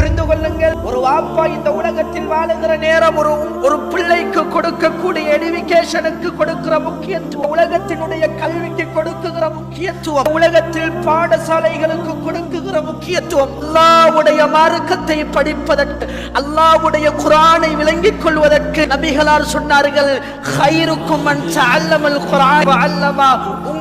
புரிந்து கொள்ளுங்கள். ஒரு வாப்பா இந்த உலகத்தில் வாழுகிற நேரம் ஒரு ஒரு பிள்ளைக்கு கொடுக்கக்கூடிய எடுவிகேஷனுக்கு கொடுக்கிற முக்கியத்துவம் உலகத்தினுடைய கல்விக்கு கொடுக்குகிற முக்கியத்துவம் உலகத்தில் பாடசாலைகளுக்கு கொடுக்குகிற முக்கியத்துவம் அல்லாவுடைய மார்க்கத்தை படிப்பதற்கு அல்லாவுடைய குரானை விளங்கிக் கொள்வதற்கு நபிகளார் சொன்னார்கள் ஹைருக்கும் அல்லமல் குரான் அல்லமா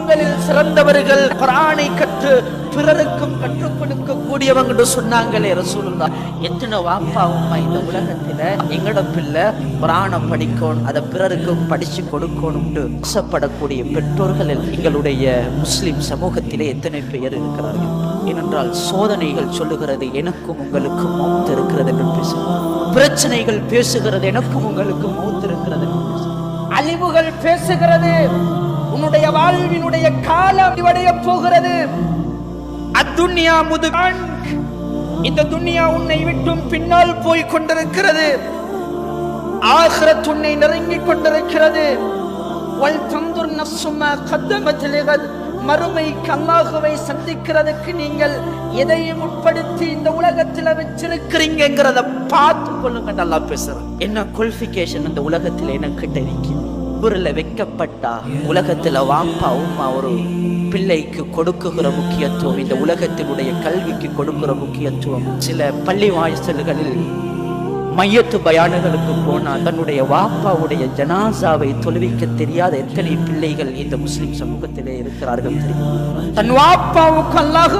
உங்களில் சிறந்தவர்கள் குரானை கற்று பிறருக்கும் கற்றுக் கொடுக்க கூடியவங்க என்று சொன்னாங்களே ரசூலுல்லா. எத்தனை வாப்பா அம்மா இந்த உலகத்துல எங்கட பிள்ளை குரானை படிக்கணும் அதை பிறருக்கும் படிச்சு கொடுக்கணும்னு ஆசைப்படக்கூடிய பெற்றோர்கள் எங்களுடைய முஸ்லிம் சமூகத்திலே எத்தனை பேர் இருக்கிறார்கள்? ஏனென்றால் சோதனைகள் சொல்லுகிறது எனக்கும் உங்களுக்கும் மௌத்து இருக்கிறது என்று பேசுகிறது பிரச்சனைகள் பேசுகிறது எனக்கும் உங்களுக்கும் மௌத்து இருக்கிறது என்று பேசுகிறது. அழிவுகள் பேசுகிறது. உன்னுடைய வாழ்வினுடைய காலம் முடிவடைய போகிறது. அத்துன்யா முதுகான் இந்த துன்யா உன்னை விட்டும் பின்னால் போய் கொண்டிருக்கிறது. ஆகிரத் உன்னை நெருங்கிக் கொண்டிருக்கிறது. வல் தந்துர் நசுமா கத்தமத்திலிகத் மறுமை அல்லாஹுவை சந்திக்கிறதுக்கு நீங்கள் எதையும் உட்படுத்தி இந்த உலகத்தில் வச்சிருக்கிறீங்கிறத பார்த்து கொள்ளுங்க நல்லா பேசுறேன் என்ன குவாலிஃபிகேஷன் இந்த உலகத்தில் எனக்கு இருக்கு கபூரில் வைக்கப்பட்டா உலகத்தில் வாப்பா உம்மா ஒரு பிள்ளைக்கு கொடுக்குகிற முக்கியத்துவம் இந்த உலகத்தினுடைய கல்விக்கு கொடுக்கிற முக்கியத்துவம். சில பள்ளி வாய்ச்சல்களில் மையத்து பயானுகளுக்கு போனா தன்னுடைய வாப்பாவுடைய ஜனாசாவை தொழுவிக்க தெரியாத எத்தனை பிள்ளைகள் இந்த முஸ்லிம் சமூகத்திலே இருக்கிறார்கள் தெரியும்? தன் வாப்பாவுக்கு அல்லாஹு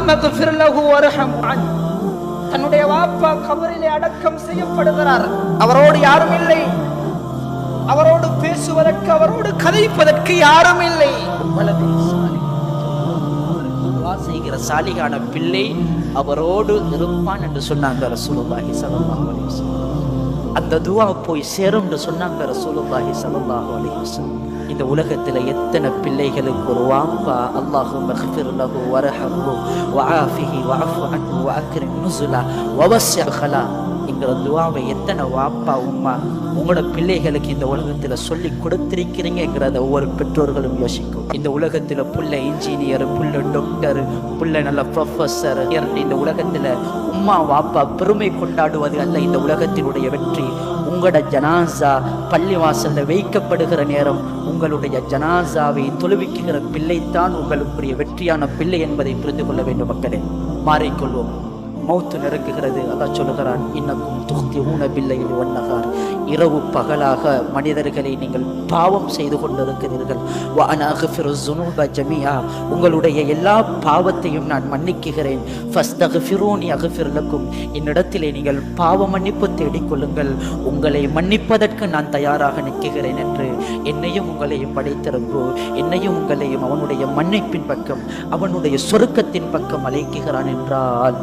தன்னுடைய வாப்பா கபரிலே அடக்கம் செய்யப்படுகிறார். அவரோடு யாரும் இல்லை. அவரோடு பேசுவதற்கு அவரோடு கதைப்பதற்கு யாரும் இல்லை செய்கிற சாலிகான பிள்ளை அவரோடு இருப்பான் என்று சொன்னாங்க ரசூலுல்லாஹி ஸல்லல்லாஹு அலைஹி வஸல்லம். அந்த துவா போய் சேரும் என்று சொன்னாங்க ரசூலுல்லாஹி ஸல்லல்லாஹு அலைஹி வஸல்லம். இந்த உலகத்தில் எத்தனை பிள்ளைகளுக்கு ஒரு வாப்பா? அல்லாஹு மஹ்ஃபிர் லஹு வரஹம்ஹு வஆஃபிஹி வஅஃபு அன்ஹு வஅக்ரிம் நுஸுலா வவஸ்ஸி ஹலா துவாவை எத்தனை வாப்பா உம்மா உங்களோட பிள்ளைகளுக்கு இந்த உலகத்தில் சொல்லி கொடுத்திருக்கிறீங்கிறத ஒவ்வொரு பெற்றோர்களும் யோசிக்கும். இந்த உலகத்தில் புள்ள இன்ஜினியர் புள்ள டாக்டர் புள்ள நல்ல ப்ரொஃபஸர் இந்த உலகத்தில் உம்மா வாப்பா பெருமை கொண்டாடுவது அல்ல இந்த உலகத்தினுடைய வெற்றி. உங்களோட ஜனாசா பள்ளிவாசலில் வைக்கப்படுகிற நேரம் உங்களுடைய ஜனாசாவை தொழுவிக்குகிற பிள்ளைத்தான் உங்களுக்குரிய வெற்றியான பிள்ளை என்பதை புரிந்து கொள்ள வேண்டும் மக்களே. மாறிக்கொள்வோம். மௌத்து நெருங்குகிறது அதான் சொல்லுகிறான் இன்னக்கும் துக்தி ஊனபில்லையில் ஒன்னகார் இரவு பகலாக மனிதர்களை நீங்கள் பாவம் செய்து கொண்டிருக்கிறீர்கள். வஅன உங்களுடைய எல்லா பாவத்தையும் நான் மன்னிக்குகிறேன் ஃபஸ்ட் அக்ஃபிர் லக்கும். என்னிடத்திலே நீங்கள் பாவ மன்னிப்பு தேடிக்கொள்ளுங்கள் உங்களை மன்னிப்பதற்கு நான் தயாராக நிற்கிறேன் என்று என்னையும் உங்களையும் படைத்திரும்போ. என்னையும் உங்களையும் அவனுடைய மன்னிப்பின் பக்கம் அவனுடைய சொருக்கத்தின் பக்கம் அழைக்குகிறான் என்றால்